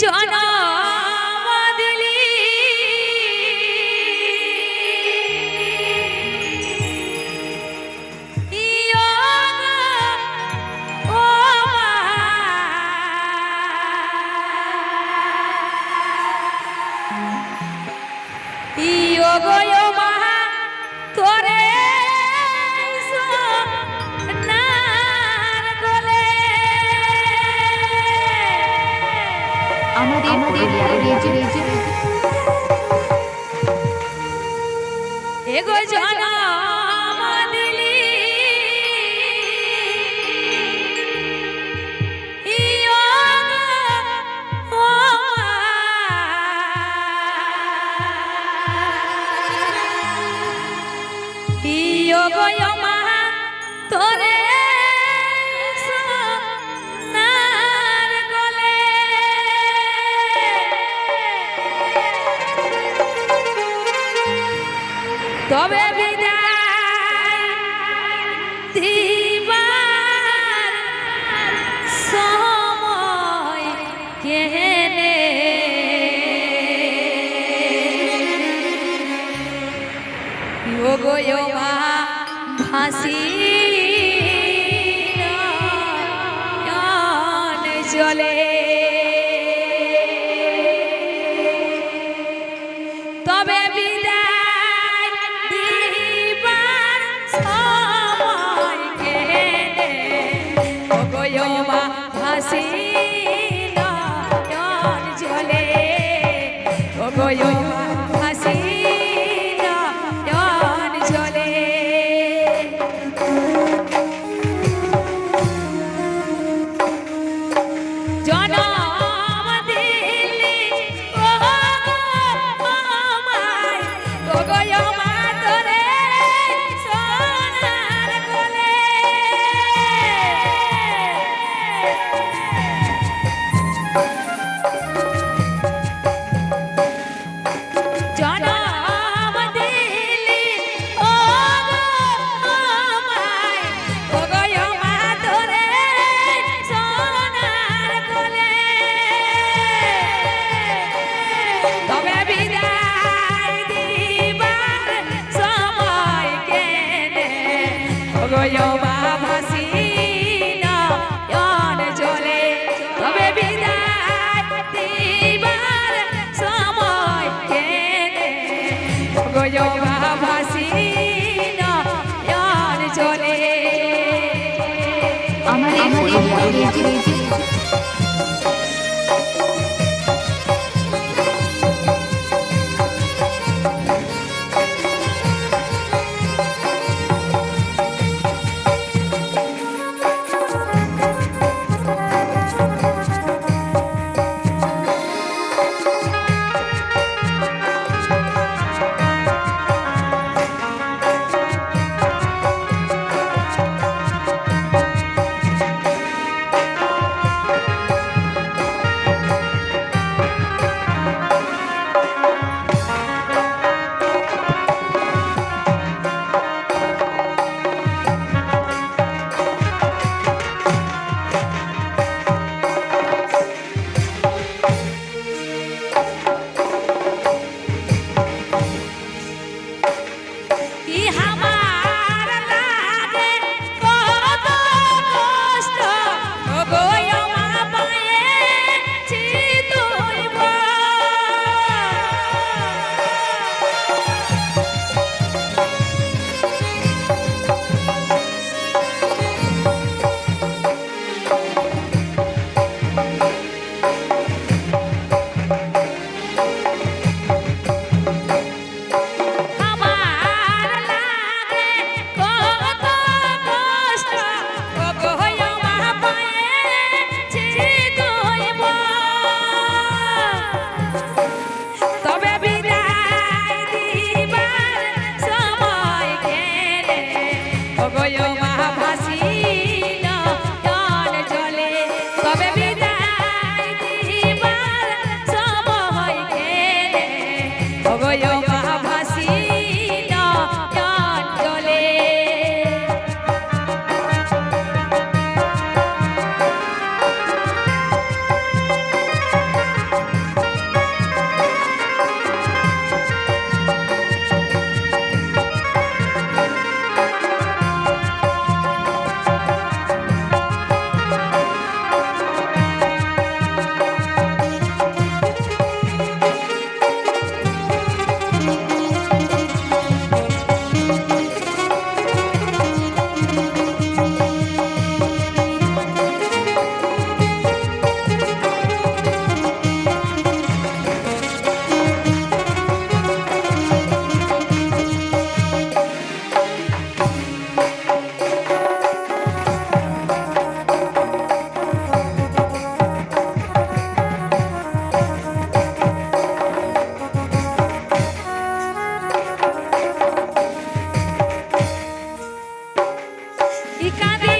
জনম দিলি yoke yoke আমাদের রেজে রেজে এগো জানা Yo voy a matar চলে তবে বিদায় দিবার সময় গেলে ভাসি Donna જોવા ભાષ cada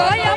Oh, Goya.